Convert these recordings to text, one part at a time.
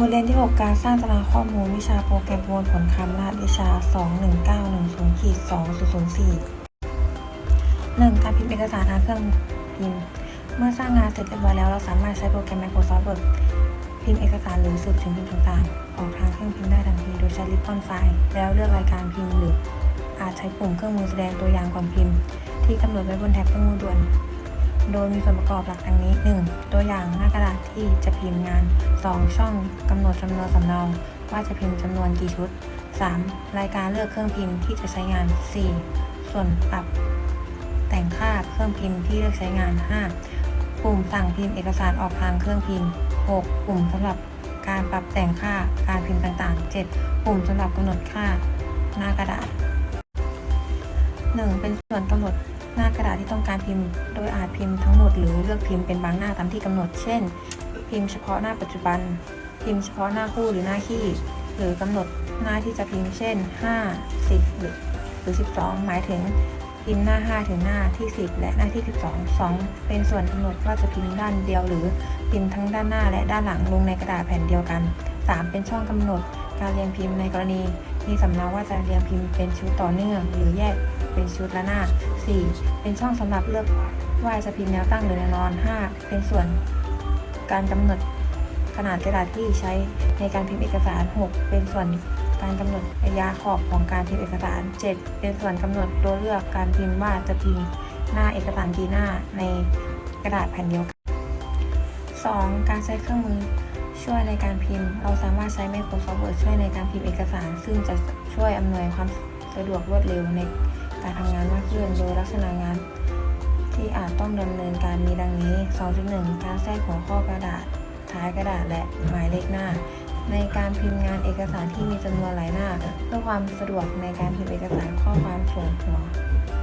บทเรียนที่ 6 การสร้างตารางข้อมูลวิชาโปรแกรมประมวลผลคำรหัสวิชา 21910ขีด2004 1. การพิมพ์เอกสารทางเครื่องพิมพ์ เมื่อสร้างงานเสร็จเรียบร้อยแล้ว เราสามารถใช้โปรแกรม Microsoft Word พิมพ์เอกสารหรือสื่อถึงพิมพ์ต่างๆ ออกทางเครื่องพิมพ์ได้ทันทีโดยใช้ Ribbon ไฟล์แล้วเลือกรายการพิมพ์หรือ อาจใช้ปุ่มเครื่องมือแสดงตัวอย่างก่อนพิมพ์ ที่กำหนดไว้บนแท็บเครื่องมือด่วน โดยมีส่วนประกอบหลักดังนี้ 1. ตัวอย่างหน้ากระดาษที่จะพิมพ์งาน 2. ช่องกำหนดจำนวนสำเนาว่าจะพิมพ์จำนวนกี่ชุด 3. รายการเลือกเครื่องพิมพ์ที่จะใช้งาน 4. ส่วนปรับ แต่งค่าเครื่องพิมพ์ที่เลือกใช้งาน 5. ปุ่มสั่งพิมพ์เอกสารออกทางเครื่องพิมพ์ 6. ปุ่มสำหรับการปรับแต่งค่าการพิมพ์ต่างๆ 7. ปุ่มสำหรับกำหนดค่าหน้ากระดาษ 1. เป็นส่วนกำหนด หน้ากระดาษที่ต้องการพิมพ์ โดยอาจพิมพ์ทั้งหมดหรือเลือกพิมพ์เป็นบางหน้าตามที่กำหนด เช่น พิมพ์เฉพาะหน้าปัจจุบัน พิมพ์เฉพาะหน้าคู่หรือหน้าขี้ หรือกำหนดหน้าที่จะพิมพ์ เช่น 5 10 หรือหรือ 12 หมายถึงพิมพ์หน้า 5 ถึงหน้าที่ 10 และหน้าที่ 12 2. เป็นส่วนกำหนดว่าจะพิมพ์ด้านเดียว หรือพิมพ์ทั้งด้านหน้าและด้านหลังลงในกระดาษแผ่นเดียวกัน 3. เป็นช่องกำหนดการเรียงพิมพ์ในกรณี มีสำเนาว่าจะเรียงพิมพ์เป็นชุดต่อเนื่อง หรือแยกเป็นชุดละหน้า 4. เป็นช่องสำหรับเลือกว่าจะพิมพ์แนวตั้งหรือแนวนอน 5. เป็นส่วนการกำหนดขนาดกระดาษที่ใช้ในการพิมพ์เอกสาร 6. เป็นส่วนการกำหนดระยะขอบของการพิมพ์เอกสาร 7. เป็นส่วนกำหนดตัวเลือกการพิมพ์ว่าจะพิมพ์หน้าเอกสารกี่หน้าในกระดาษแผ่นเดียวกัน 2. การใช้เครื่องมือช่วยในการพิมพ์ เราสามารถใช้ Microsoft Word ช่วยในการพิมพ์เอกสาร ซึ่งจะช่วยอำนวยความสะดวกรวดเร็วใน การทำงานมากขึ้น โดยลักษณะงานที่อาจต้องดำเนินการมีดังนี้ 2.1 การแทรกหัวข้อกระดาษ ท้ายกระดาษและหมายเลขหน้า ในการพิมพ์งานเอกสารที่มีจำนวนหลายหน้า เพื่อความสะดวกในการพิมพ์เอกสารข้อความส่วนหัว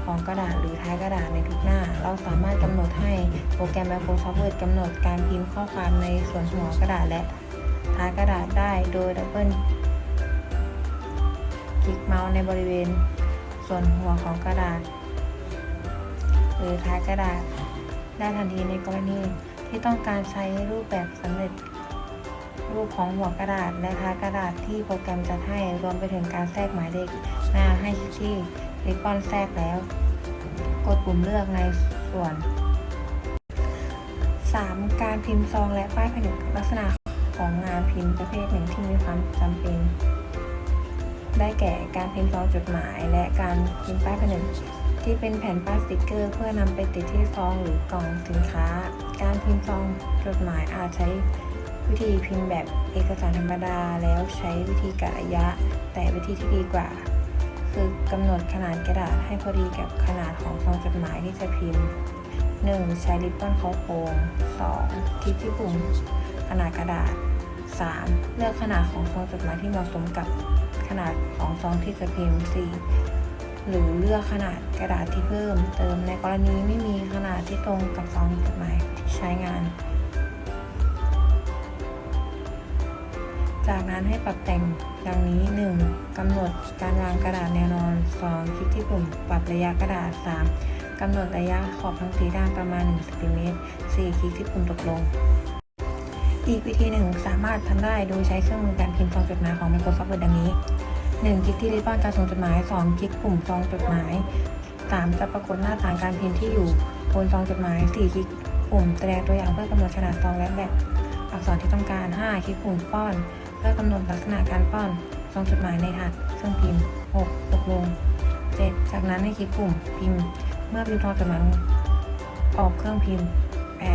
ของกระดาษหรือท้ายกระดาษในทุกหน้า เราสามารถกำหนดให้โปรแกรม Microsoft Word กำหนดการพิมพ์ข้อความในส่วนหัวกระดาษและท้ายกระดาษได้โดยดับเบิลคลิกเมาส์ในบริเวณ ส่วนหัวของกระดาษ หรือท้ายกระดาษ ได้ทันทีในกรณีที่ต้องการใช้รูปแบบสำเร็จ รูปของหัวกระดาษและท้ายกระดาษที่โปรแกรมจัดให้รวมไปถึงการแทรกหมายเลขหน้าให้ที่ริบบอนแทรกแล้ว กดปุ่มเลือกในส่วน 3. การพิมพ์ซองและป้ายผนึกลักษณะของงานพิมพ์ประเภทหนึ่งที่มีความจำเป็น ได้แก่การพิมพ์ซองจดหมาย และการพิมพ์ป้ายผนึกที่เป็นแผ่นป้ายสติกเกอร์ เพื่อนำไปติดที่ซองหรือกล่องสินค้า การพิมพ์ซองจดหมายอาจใช้วิธีพิมพ์แบบเอกสารธรรมดาแล้วใช้วิธีกะระยะ แต่วิธีที่ดีกว่า คือกำหนดขนาดกระดาษให้พอดีกับขนาดของซองจดหมายที่จะพิมพ์ 1. ใช้ริบบอนเคาโครง 2. คลิกที่ปุ่มขนาดกระดาษ 3. เลือกขนาดของซองจดหมายที่เหมาะสมกับ ขนาดของซองที่จะพิมพ์ 4. หรือเลือกขนาดกระดาษที่เพิ่ม เติมในกรณีไม่มีขนาดที่ตรงกับซองจดหมายที่ใช้งาน จากนั้นให้ปรับแต่งดังนี้ 1. กำหนดการวางกระดาษแนวนอน 2. คลิกที่ปุ่มปรับระยะกระดาษ 3. กำหนดระยะขอบทั้งสีด้านประมาณ1ซนติเมตร 4. คลิกที่ปุ่มตกลงอีกวิธีหนึ่งสามารถทำได้โดยใช้เครื่องมือการพิมพ์ซองจดหมายของ Microsoft Word ดังนี้ 1. คลิกที่ริบบอนการส่งจดหมาย 2. คลิกปุ่มซองจดหมาย 3. จะปรากฏหน้าต่างการพิมพ์ที่อยู่บนซองจดหมาย 4. คลิกปุ่มแสดงตัวอย่างเพื่อกำหนดขนาดซองและแบบอักษรที่ต้องการ 5. คลิกปุ่มป้อน เพื่อกำหนดลักษณะการป้อนซองจดหมายในถาดเครื่องพิมพ์ 6. ตกลง 7. จากนั้นให้คลิกปุ่มพิมพ์ เมื่อพิมพ์ซองจดหมายออกเครื่องพิมพ์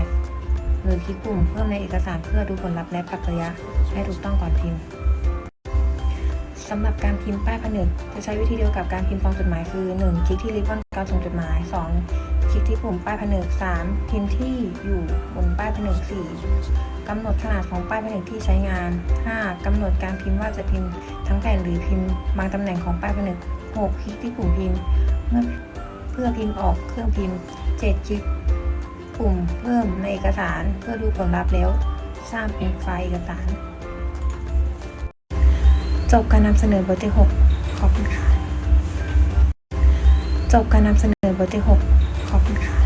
8. หรือคลิกปุ่มเพิ่มในเอกสารเพื่อดูผลลัพธ์และปรับระยะให้ถูกต้องก่อนพิมพ์ สำหรับการพิมพ์ป้ายผนึก จะใช้วิธีเดียวกับการพิมพ์ซองจดหมายคือ 1. คลิกที่ริบบอนการส่งจดหมาย 2. คลิกที่ปุ่มป้ายผนึก 3. พิมพ์ที่อยู่บนป้ายผนึก 4. กำหนดขนาดของป้ายผนึกที่ใช้งาน 5. กำหนดการพิมพ์ว่าจะพิมพ์ทั้งแผ่นหรือพิมพ์บางตำแหน่งของป้ายผนึก 6. คลิกที่ปุ่มพิมพ์เมื่อเพื่อพิมพ์ออกเครื่องพิมพ์ 7. คลิกปุ่มเพิ่มในเอกสารเพื่อดูผลลัพธ์แล้วสร้างเป็นไฟล์เอกสาร จบการนำเสนอบทที่ 6 ขอบคุณค่ะ จบการนำเสนอบทที่ 6 ขอบคุณค่ะ